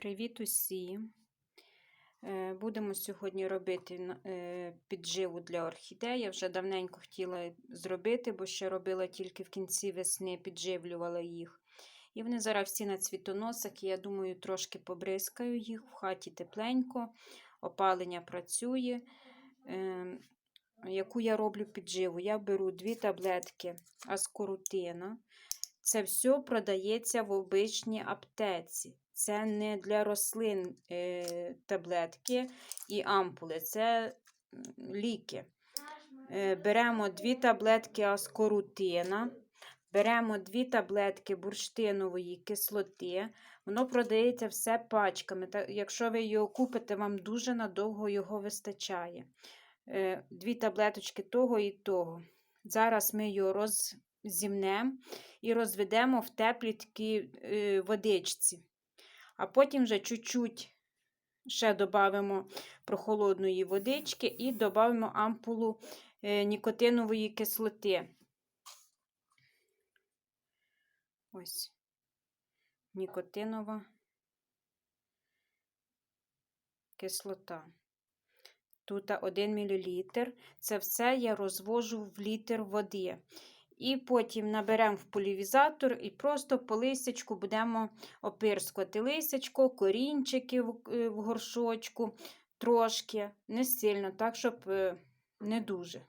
Привіт усім! Е, Будемо сьогодні робити е, підживу для орхідей. Я вже давненько хотіла зробити, бо ще робила тільки в кінці весни, підживлювала їх. І вони зараз всі на цвітоносах, і я думаю, трошки побризкаю їх в хаті тепленько, опалення працює. Е, Яку я роблю підживу? Я беру дві таблетки аскорутина. Це все продається в обичній аптеці. Це не для рослин е, таблетки і ампули, це ліки. Е, беремо дві таблетки аскорутина, беремо дві таблетки бурштинової кислоти. Воно продається все пачками. Якщо ви його купите, вам дуже надовго його вистачає. Е, дві таблеточки того і того. Зараз ми його роззімнемо і розведемо в теплій такій е, водичці. А потім вже чуть-чуть ще додамо прохолодної водички і додамо ампулу е, нікотинової кислоти. Ось нікотинова кислота. Тут 1 мл. Це все я розвожу в літр води. І потім наберемо в полівізатор і просто по листячку будемо опирскувати листячко, корінчики в, е, горшочку, трошки, не сильно, так, щоб е, не дуже.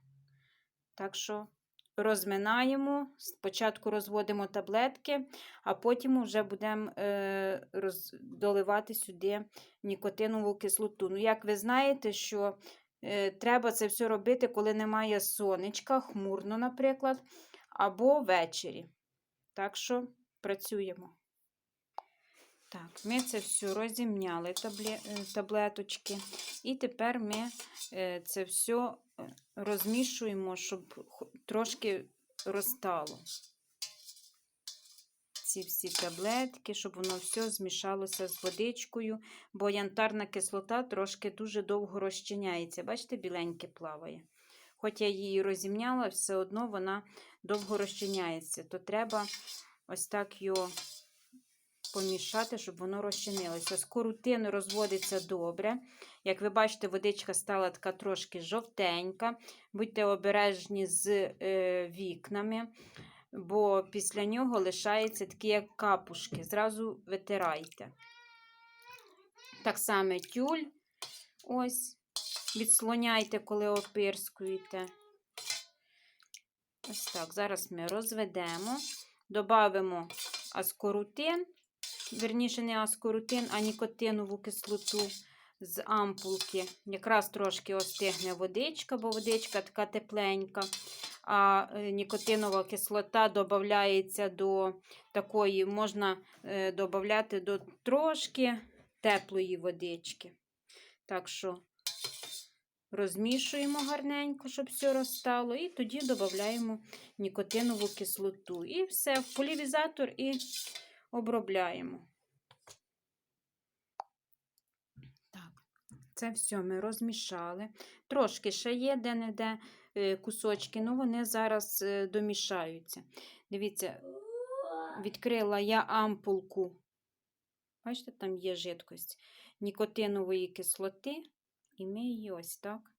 Так що розминаємо, спочатку розводимо таблетки, а потім вже будемо е, доливати сюди нікотинову кислоту. Ну, як ви знаєте, що треба це все робити, коли немає сонечка, хмурно, наприклад або ввечері. Так що працюємо. Так, ми це все розімняли табле, таблеточки. І тепер ми е, це все розмішуємо, щоб трошки розтало. Ці всі таблетки, щоб воно все змішалося з водичкою, бо янтарна кислота трошки дуже довго розчиняється. Бачите, біленьке плаває. Хоч я її розімняла, все одно вона довго розчиняється, то треба ось так його помішати, щоб воно розчинилося. Скорутин розводиться добре. Як ви бачите, водичка стала така трошки жовтенька. Будьте обережні з е, вікнами, бо після нього лишаються такі, як капушки. Зразу витирайте. Так само тюль. Ось. Відслоняйте, коли опирскуєте. Ось так. Зараз ми розведемо, додамо аскорутин, верніше, не аскорутин, а нікотинову кислоту з ампулки. Якраз трошки остигне водичка, бо водичка така тепленька. А нікотинова кислота додається до такої, можна додати до трошки теплої водички. Так що Розмішуємо гарненько, щоб все розстало, і тоді додаємо нікотинову кислоту. І все, в полівізатор і обробляємо. Це все ми розмішали. Трошки ще є де-не-де кусочки, але вони зараз е, домішаються. Дивіться, відкрила я ампулку. Бачите, там є жидкость нікотинової кислоти. І ми її ось так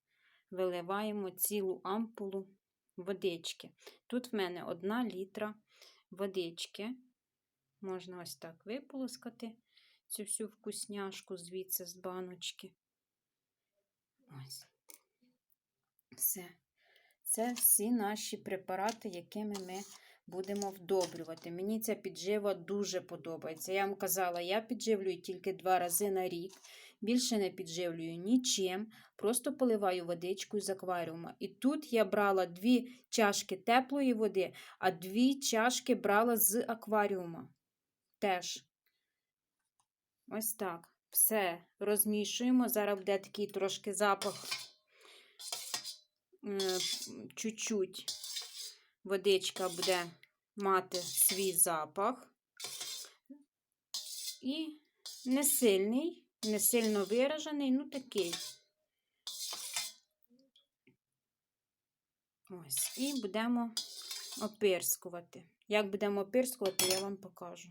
виливаємо цілу ампулу водички. Тут в мене одна літра водички. Можна ось так виполоскати цю всю вкусняшку звідси з баночки. Ось. Все. Це всі наші препарати, якими ми будемо вдобрювати. Мені ця піджива дуже подобається. Я вам казала, я підживлюю тільки два рази на рік. Більше не підживлюю нічим, просто поливаю водичкою з акваріума. І тут я брала дві чашки теплої води, а дві чашки брала з акваріума. Теж. Ось так. Все розмішуємо. Зараз буде такий трошки запах, чуть-чуть водичка буде мати свій запах. І не сильний не сильно виражений, ну такий. Ось, і будемо опирскувати. Як будемо опирскувати, я вам покажу.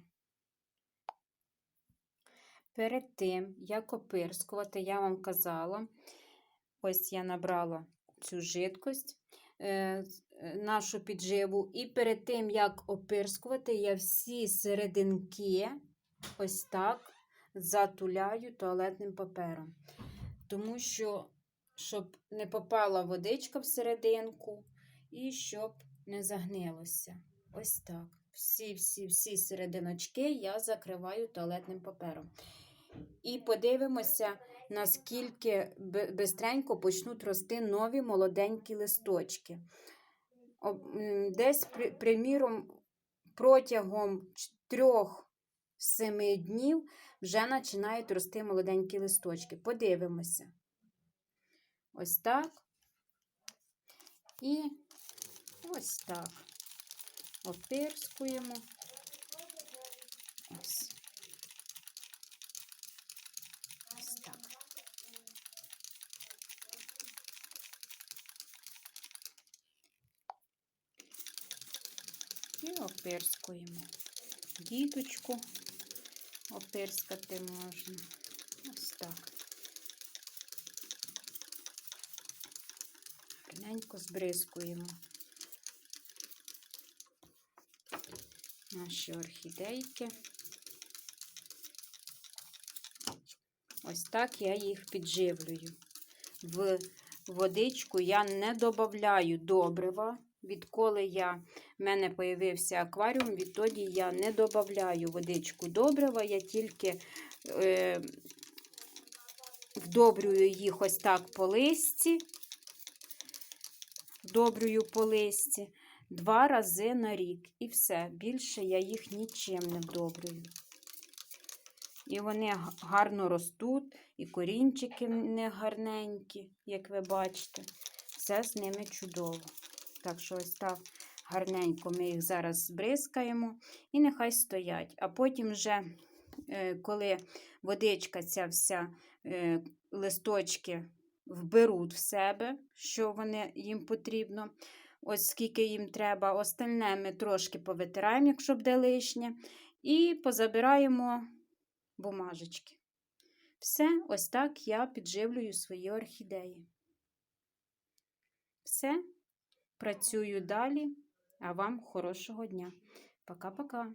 Перед тим, як опирскувати, я вам казала, ось я набрала цю жидкость, е, е, нашу підживу, і перед тим, як опирскувати, я всі серединки ось так затуляю туалетним папером. Тому що, щоб не попала водичка всерединку і щоб не загнилося. Ось так. Всі-всі-всі серединочки я закриваю туалетним папером. І подивимося, наскільки би- бистренько почнуть рости нові молоденькі листочки. Десь, приміром, протягом 3-7 днів вже починають рости молоденькі листочки. Подивимося. Ось так. І ось так. Опирскуємо. Ось. Ось так. І опирскуємо. Діточку опирскати можна. Ось так. Гарненько збризкуємо наші орхідейки. Ось так я їх підживлюю. В водичку я не додаю добрива. Відколи я, в мене з'явився акваріум, відтоді я не додаю водичку добрива, я тільки е, вдобрюю їх ось так по листі, вдобрюю по листі два рази на рік. І все. Більше я їх нічим не вдобрюю. І вони гарно ростуть, і корінчики них гарненькі, як ви бачите. Все з ними чудово. Так що ось так гарненько ми їх зараз збризкаємо і нехай стоять. А потім вже, е, коли водичка ця вся е, листочки вберуть в себе, що вони їм потрібно, ось скільки їм треба, остальне ми трошки повитираємо, якщо буде лишнє, і позабираємо бумажечки. Все, ось так я підживлюю свої орхідеї. Все, працюю далі, а вам хорошого дня. Пока-пока.